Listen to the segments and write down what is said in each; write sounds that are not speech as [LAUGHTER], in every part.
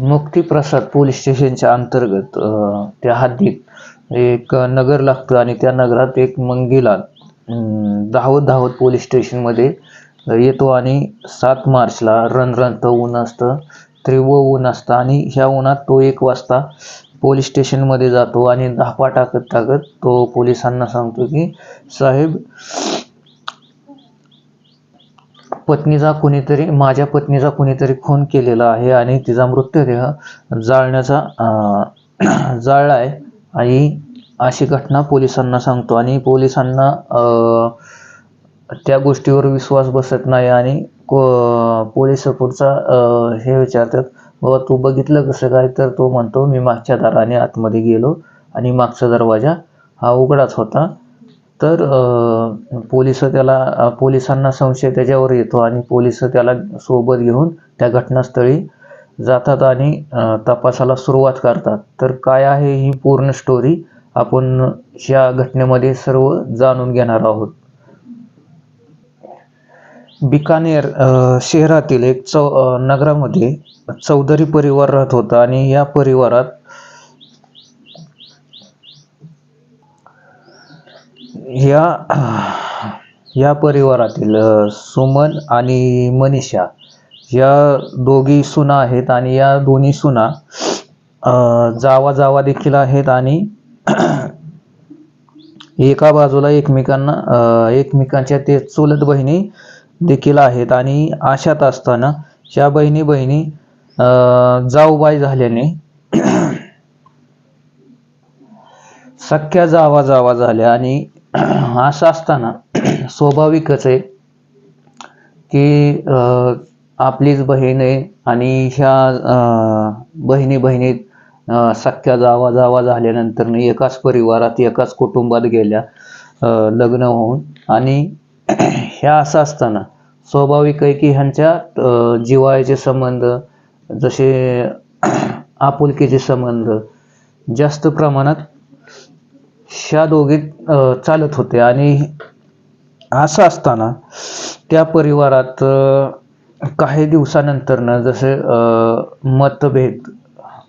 मुक्तिप्रसाद police स्टेशनच्या अंतर्गत त्या हद्दीत एक नगर लागतं आणि त्या नगरात एक मंगीला धावत धावत पोलीस स्टेशनमध्ये येतो आणि सात मार्चला रणरणतं ऊन असतं तीव्र ऊन असतं आणि ह्या उन्हात तो एक वाजता पोलीस स्टेशनमध्ये जातो आणि धापा टाकत टाकत तो पोलिसांना सांगतो की साहेब पत्नीचा कुणीतरी माझ्या पत्नीचा कुणीतरी खून केलेला आहे आणि तिचा मृतदेह जाळण्याचा [CLEARS THROAT] जाळला आहे आणि अशी घटना पोलिसांना सांगतो. आणि पोलिसांना त्या गोष्टीवर विश्वास बसत नाही आणि को पोलीस पुढचा हे विचारतात बाबा तू बघितलं कसं काय? तर तो म्हणतो मी मागच्या दाराने आतमध्ये गेलो आणि मागचा दरवाजा हा उघडाच होता. तर पोलीस त्याला पोलिसांना संशय त्याच्यावर येतो आणि पोलीस त्याला सोबत घेऊन त्या घटनास्थळी जातात आणि तपासाला सुरुवात करतात. तर काय आहे ही पूर्ण स्टोरी आपण या घटनेमध्ये सर्व जाणून घेणार आहोत. बिकानेर शहरातील एक चौ नगरामध्ये चौधरी परिवार राहत होता आणि या परिवारात या या परिवारातील सुमन आणि मनीषा या दोघी सुना आहेत आणि या दोन्ही सुना जावा जावा देखील आहेत आणि एका बाजूला एकमेकांना एकमेकांच्या ते चुलत बहिणी देखील आहेत आणि अशात असताना या बहिणी बहिणी अ, जाऊबाई झाल्याने [CLEARS THROAT] सख्या जावा जावा झाल्या आणि असं असताना [CLEARS THROAT] स्वाभाविकच आहे की आपलीच बहीण आहे आणि ह्या बहिणी बहिणीत सख्या जावा जावा झाल्यानंतर एकाच परिवारात एकाच कुटुंबात गेल्या लग्न होऊन. आणि [CLEARS THROAT] ह्या असं असताना स्वाभाविक आहे की ह्यांच्या जिवाळ्याचे संबंध जसे [CLEARS THROAT] आपुलकीचे संबंध जास्त प्रमाणात ह्या दोघी चालत होते. आणि असं असताना त्या परिवारात काही दिवसानंतरनं जसे मतभेद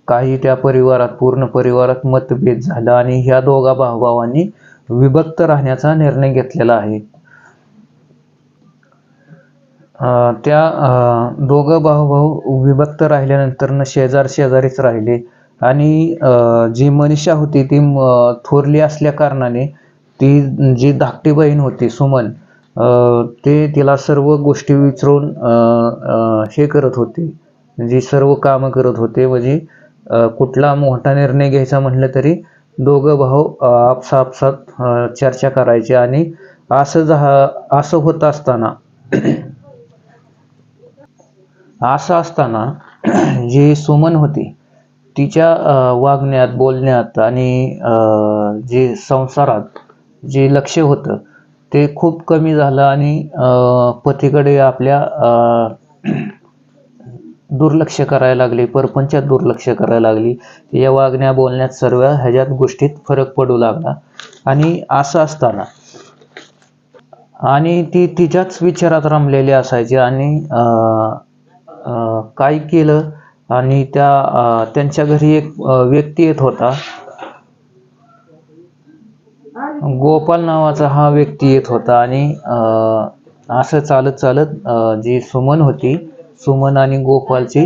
काही त्या परिवारात पूर्ण परिवारात मतभेद झाला आणि ह्या दोघा भावभावांनी विभक्त राहण्याचा निर्णय घेतलेला आहे. त्या दोघं दोघं भाऊ विभक्त राहिल्यानंतर शेजार शेजारीच राहिले. आणि जी मनीषा होती ती थोरली असल्या कारणाने ती जी धाकटी बहीण होती सुमन ते तिला सर्व गोष्टी विचारून हे करत होते. जी सर्व कामं करत होते म्हणजे कुठला मोठा निर्णय घ्यायचा म्हटलं तरी दोघं भाऊ आपसा आपसात चर्चा करायचे आणि असं झा असं होत असताना असं असताना जी सुमन होती तिच्या वागण्यात बोलण्यात आणि जे संसारात जे लक्ष होतं ते खूप कमी झालं आणि पतीकडे आपल्या दुर्लक्ष करायला लागली परपंचात दुर्लक्ष करायला लागली. या वागण्या बोलण्यात सर्व ह्याच्यात गोष्टीत फरक पडू लागला. आणि असं असताना आणि ती तिच्याच विचारात रमलेली असायची आणि काय केलं? आणि त्या त्यांच्या घरी एक व्यक्ती येत होता. गोपाल नावाचा हा व्यक्ती येत होता आणि असं चालत चालत जी सुमन होती सुमन आणि गोपालची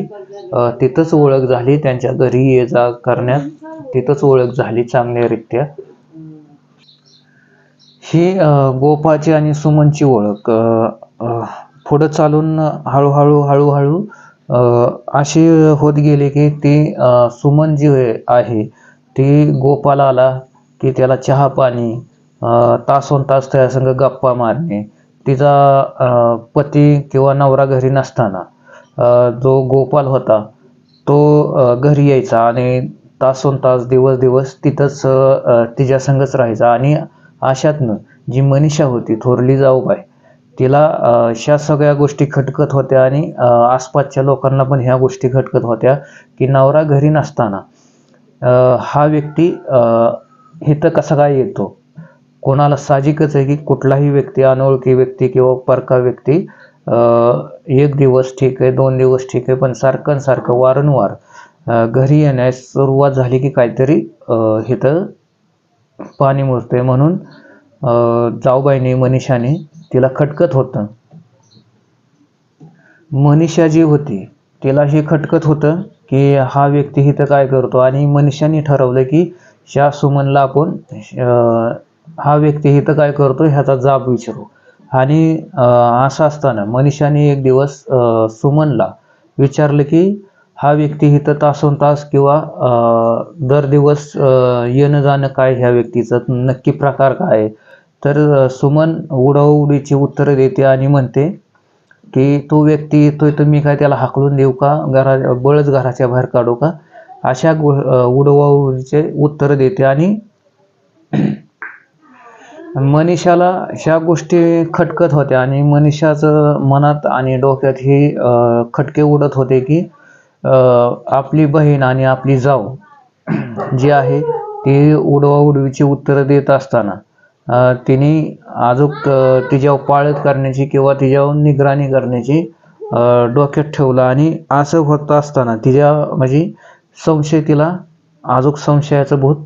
तिथंच ओळख झाली. त्यांच्या घरी ये जा करण्यात तिथंच ओळख झाली चांगल्यारीत्या. ही गोपाची आणि सुमनची ओळख पुढं चालून हळूहळू हळूहळू अशी होत गेली की ती सुमन जी आहे ती गोपाल आला की त्याला चहा पाणी तासोन तास त्या गप्पा मारणे. तिचा पती किंवा नवरा घरी नसताना जो गोपाल होता तो घरी यायचा आणि तासोन तास दिवस दिवस तिथंच तिच्यासंगच तिच्या संगच राहायचा. आणि अशातनं जी मनीषा होती थोरली जाऊबाई तिला अशा ह्या सगळ्या गोष्टी खटकत होत्या आणि आसपासच्या लोकांना पण ह्या गोष्टी खटकत होत्या की नवरा घरी नसताना हा व्यक्ती इथं कसा काय येतो? कोणाला साहजिकच आहे की कुठलाही व्यक्ती अनोळखी व्यक्ती किंवा परका व्यक्ती एक दिवस ठीक आहे दोन दिवस ठीक आहे पण सारखं न सारखं वारंवार घरी येण्यास सुरुवात झाली की काहीतरी इथं पाणी मुरतंय म्हणून जाऊबाईने मनीषाने तिला खटकत होतं. मनीषा जी होती तिला हे खटकत होतं की हा व्यक्ती इथं काय करतो? आणि मनीषाने ठरवलं की ह्या सुमनला आपण हा व्यक्ती इथं काय करतो ह्याचा जाब विचारू. आणि असं असताना मनीषाने एक दिवस अं, सुमनला विचारलं की हा व्यक्ती इथं तासोन तास किंवा अं, दर दिवस येणं जाणं काय ह्या व्यक्तीचं? नक्की प्रकार काय आहे? तर सुमन उडाउडीची उत्तरं देते आणि म्हणते की तो व्यक्ती येतोय तर मी काय त्याला हाकलून देऊ का? घरा बळच घराच्या बाहेर काढू का? अशा गो उडवाउडीचे उत्तर देते आणि [CLEARS THROAT] मनीषाला ह्या गोष्टी खटकत होत्या आणि मनीषाचं मनात आणि डोक्यात हे खटके उडत होते की आपली बहीण आणि आपली जाऊ [CLEARS THROAT] जी आहे ती उडवाउडवीची उत्तरं देत असताना तिने अजूक तिच्यावर पाळत करण्याची किंवा तिच्यावर निगराणी करण्याची डोक्यात ठेवलं आणि असं होत असताना तिच्या म्हणजे संशय तिला अजूक संशयाचं भूत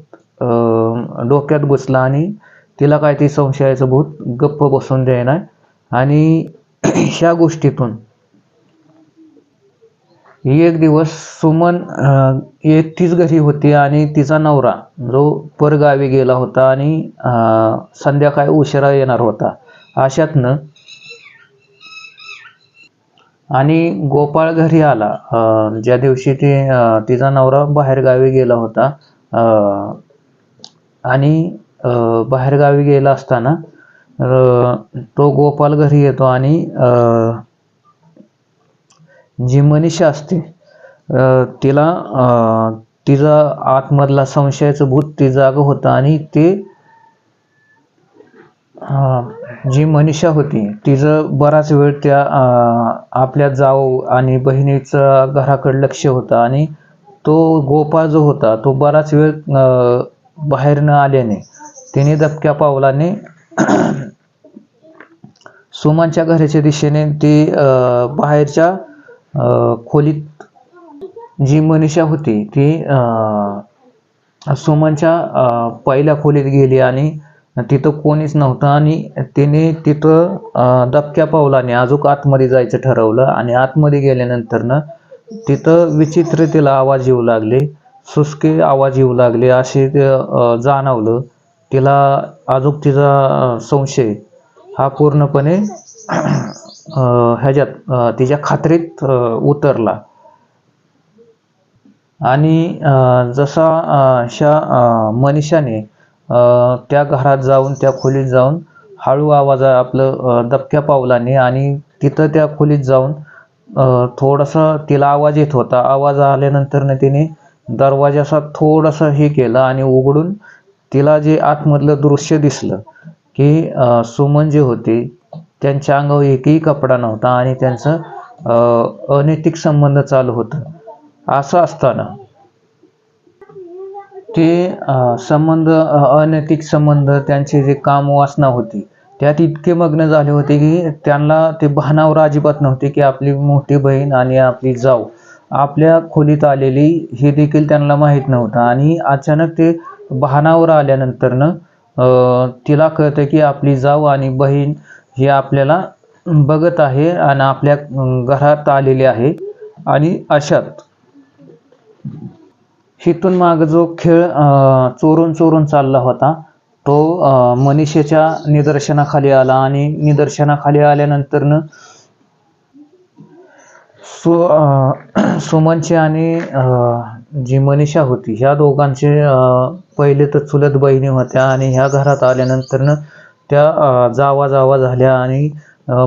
डोक्यात घुसलं आणि तिला काय ते संशयाचं भूत गप्प बसून देणार. आणि [CLEARS THROAT] ह्या गोष्टीतून एक दिवस सुमन एकटीच घरी होती आणि तिचा नवरा जो परगावी गेला होता आणि संध्याकाळी उशिरा येणार होता. अशातनं आणि गोपाळ घरी आला. ज्या दिवशी ती तिचा नवरा बाहेरगावी गेला होता आणि बाहेरगावी गेला असताना तो गोपाल घरी येतो आणि जी मनीषा असते तिला अं, तिचा आतमधला संशयाचं भूत ती जाग होतं आणि ते जी मनीषा होती तिचं बराच वेळ त्या आपल्या जाऊ आणि बहिणीचं घराकडे लक्ष होतं आणि तो गोपाळ जो होता तो बराच वेळ बाहेर न आल्याने तिने दबक्या पावलाने [CLEARS THROAT] सुमनच्या घराच्या दिशेने ती अं, बाहेरच्या खोलीत जी मनीषा होती ती सुमनच्या पहिल्या खोलीत गेली आणि तिथं कोणीच नव्हतं आणि तिने तिथं अं, दबक्या पावलाने अजून आतमध्ये जायचं ठरवलं आणि आतमध्ये गेल्यानंतरनं तिथं विचित्र तिला आवाज येऊ लागले सुसके आवाज येऊ लागले असे जाणवलं. तिला अजून तिचा संशय हा पूर्णपणे ह्याच्यात तिच्या खात्रीत उतरला. आणि अं, जसा अशा मनीषाने अं, त्या घरात जाऊन त्या खोलीत जाऊन हळू आवाज आपलं दबक्या पावलाने आणि तिथं त्या खोलीत जाऊन थोडासा तिला आवाज येत होता. आवाज आल्यानंतरनं तिने दरवाजाचा थोडासा हे केलं आणि उघडून तिला जे आतमधलं दृश्य दिसलं की सुमन जे होते त्यांच्या अंगावर एकही कपडा नव्हता आणि त्यांचं अं, अनैतिक संबंध चालू होतं. असं असताना ते संबंध अनैतिक संबंध त्यांची जी काम वासना होती त्यात इतके मग्न झाले होते की त्यांना ते भानावर अजिबात नव्हते की आपली मोठी बहीण आणि आपली जाऊ आपल्या खोलीत आलेली हे देखील त्यांना माहीत नव्हतं. आणि अचानक ते भानावर आल्यानंतरनं अं, तिला कळतं की आपली जाऊ आणि बहीण हे आपल्याला बघत आहे आणि आपल्या घरात आलेले आहे. आणि अशात हिथून माग जो खेळ चोरून चोरून चालला होता तो मनीषेच्या निदर्शनाखाली आला आणि निदर्शनाखाली आल्यानंतरनं सु सुमनचे [CLEARS THROAT] सुमनची आणि अं, जी मनीषा होती ह्या दोघांचे पहिले तर चुलत बहिणी होत्या आणि ह्या घरात आल्यानंतरनं त्या जावा जावा झाल्या आणि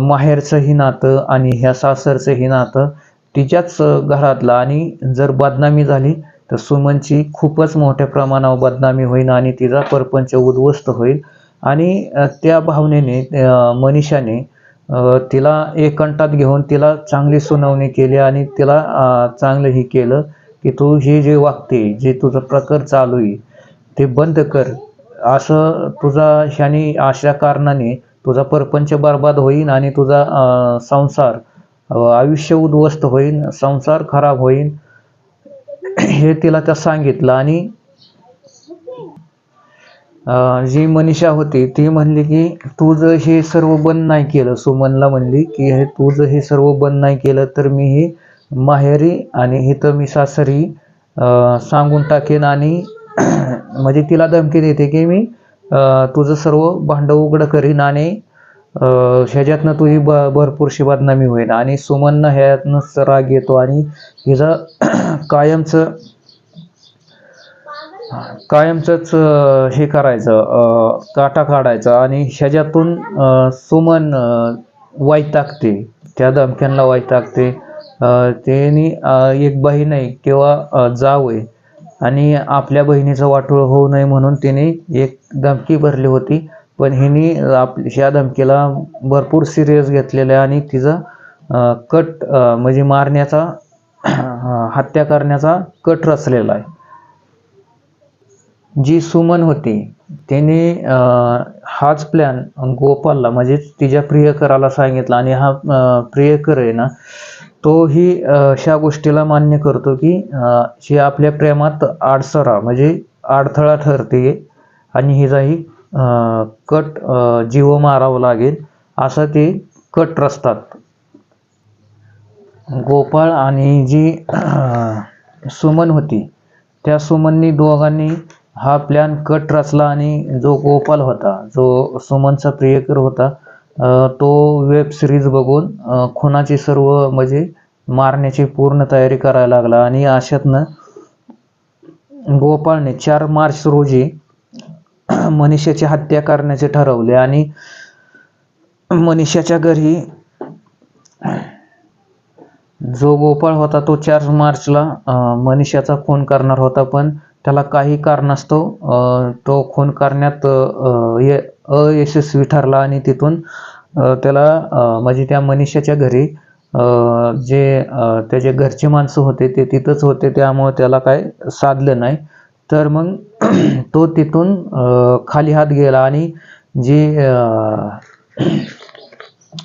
माहेरचंही नातं आणि ह्या सासरचंही नातं तिच्याच घरातलं. आणि जर बदनामी झाली तर सुमनची खूपच मोठ्या प्रमाणावर बदनामी होईल आणि तिचा परपंच उद्ध्वस्त होईल. आणि त्या भावनेने मनीषाने तिला एकंठात घेऊन तिला चांगली सुनावणी केली आणि तिला चांगलंही चांगलं केलं की तू हे जे वागते जे तुझं प्रकार चालू आहे ते बंद कर. असं तुझा ह्याने अशा कारणाने तुझा परपंच बर्बाद होईल आणि तुझा संसार आयुष्य उद्ध्वस्त होईल संसार खराब होईल हे तिला त्या सांगितलं आणि जी मनीषा होती ती म्हणली की तुझं हे सर्व बंद नाही केलं सुमनला म्हणली की हे तुझं हे सर्व बंद नाही केलं तर मी हे माहेरी आणि इथं मी सासरी सांगून टाकेन आणि [COUGHS] म्हणजे तिला धमकी देते की मी तुझं सर्व भांडं उघडं करीन आणि ह्याच्यातनं तुझी ब भरपूरशी बदनामी होईल. आणि सुमननं ह्यातनंच राग येतो आणि हिचं [COUGHS] कायमचं कायमचंच हे करायचं काटा काढायचा आणि ह्याच्यातून सुमन अं, वैतागते त्या धमक्यांना वैतागते त्यांनी एक बहीण आहे किंवा जाव आहे. आणि आपल्या बहिणीचं वाटोळ होऊ नये म्हणून तिने एक धमकी भरली होती. पण हिने आप ह्या धमकीला भरपूर सिरियस घेतलेलं आहे आणि तिचा कट म्हणजे मारण्याचा हत्या करण्याचा कट रचलेला आहे. जी सुमन होती तिने हाच प्लॅन गोपालला म्हणजेच तिच्या प्रियकराला सांगितला. आणि हा प्रियकर आहे ना तोही अशा गोष्टीला मान्य करतो की ही आपल्या प्रेमात आडसरा म्हणजे अडथळा ठरते आणि हिचाही कट जीव मारावं लागेल असं ते कट रचतात. गोपाळ आणि जी सुमन होती त्या सुमननी दोघांनी हा प्लॅन कट रचला आणि जो गोपाल होता जो सुमनचा प्रियकर होता तो वेब सिरीज बघून खुनाची सर्व म्हणजे मारण्याची पूर्ण तयारी करायला लागला आणि अशातनं गोपाळने चार मार्च रोजी [CLEARS THROAT] मनीषाची हत्या करण्याचे ठरवले आणि मनीषाच्या घरी जो गोपाळ होता तो चार मार्चला मनीषाचा खून करणार होता. पण त्याला काही कारणास्तव तो खून करण्यात अयशस्वी ठरला आणि तिथून त्याला म्हणजे त्या मनीषाच्या घरी जे त्याचे घरचे माणसं होते ते तिथंच होते त्यामुळे त्याला काय साधलं नाही. तर मग तो तिथून खाली हात गेला आणि जी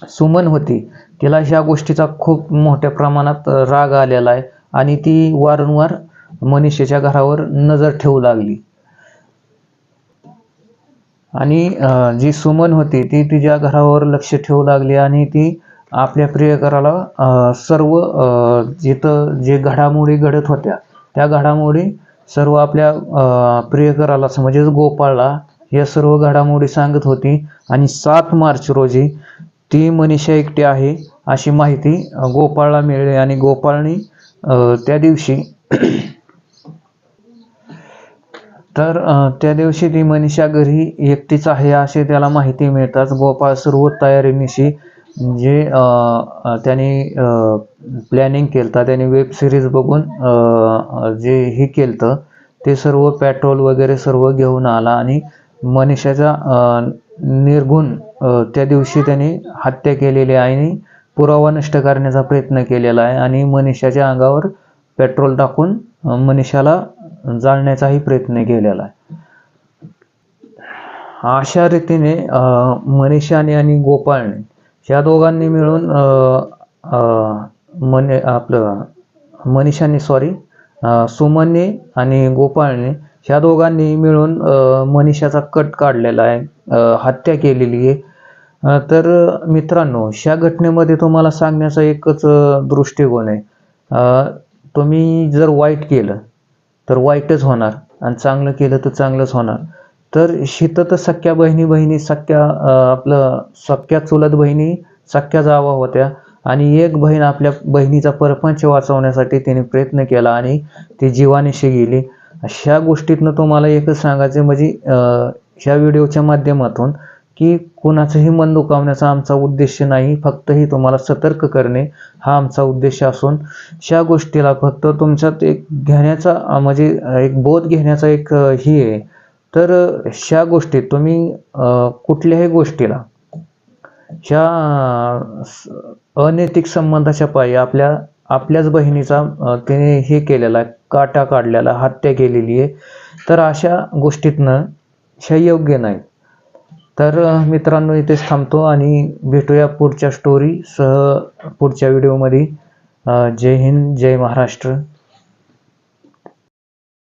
सुमन होती तिला ह्या गोष्टीचा खूप मोठ्या प्रमाणात राग आलेला आहे आणि ती वारंवार मनीषेच्या घरावर नजर ठेवू लागली. आणि जी सुमन होती ती तिच्या घरावर लक्ष ठेवू लागली आणि ती आपल्या प्रियकराला सर्व जिथं जे घडामोडी घडत होत्या त्या घडामोडी सर्व आपल्या प्रियकराला म्हणजेच गोपाळला या सर्व घडामोडी सांगत होती. आणि सात मार्च रोजी ती मनीषा एकटी आहे अशी माहिती गोपाळला मिळली. आणि गोपाळने त्या दिवशी तर त्या दिवशी ती मनीषा घरी एकटीच आहे असे त्याला माहिती मिळताच गोपाळ सर्व तयारीनिशी. जे अं, त्याने प्लॅनिंग केलं त्याने वेब सिरीज बघून जे हे केलं ते सर्व पेट्रोल वगैरे सर्व घेऊन आला आणि मनीषाचा निर्गुण त्या दिवशी त्याने हत्या केलेली आहे आणि पुरावा नष्ट करण्याचा प्रयत्न केलेला आहे आणि मनीषाच्या अंगावर पेट्रोल टाकून मनीषाला जाळण्याचाही प्रयत्न केलेला आहे. अशा रीतीने मनीषाने आणि गोपाळने या दोघांनी मिळून अं, आपलं मनीषाने सॉरी सुमनने आणि गोपाळने ह्या दोघांनी मिळून मनीषाचा कट काढलेला आहे हत्या केलेली आहे. तर मित्रांनो ह्या घटनेमध्ये तुम्हाला सांगण्याचा एकच दृष्टिकोन आहे. तुम्ही जर वाईट केलं तर वाईटच होणार आणि चांगलं केलं तर चांगलंच होणार. तर शेतात तर सख्या बहिणी बहिणी सख्या आपलं सख्या चुलत बहिणी सख्या जावा होत्या आणि एक बहीण आपल्या बहिणीचा परपंच वाचवण्यासाठी तिने प्रयत्न केला आणि ती जीवानिशी गेली. अशा गोष्टीतनं तुम्हाला एकच सांगायचं म्हणजे ह्या व्हिडिओच्या माध्यमातून की कुणाचंही मन दुखावण्याचा आमचा उद्देश नाही फक्तही तुम्हाला सतर्क करणे हा आमचा उद्देश असून ह्या गोष्टीला फक्त तुमच्यात एक घेण्याचा म्हणजे एक बोध घेण्याचा एक ही आहे. तर ह्या गोष्टीत तुम्ही कुठल्याही गोष्टीला ह्या स- अनैतिक संबंधाच्या पायी आपल्या आपल्याच बहिणीचा तिने हे केलेला आहे काटा काढलेला हत्या केलेली आहे तर अशा गोष्टीतनं ह्या योग्य नाही. तर मित्रांनो इथेच थांबतो आणि भेटूया पुढच्या स्टोरी सह पुढच्या व्हिडिओमध्ये जय हिंद जय महाराष्ट्र.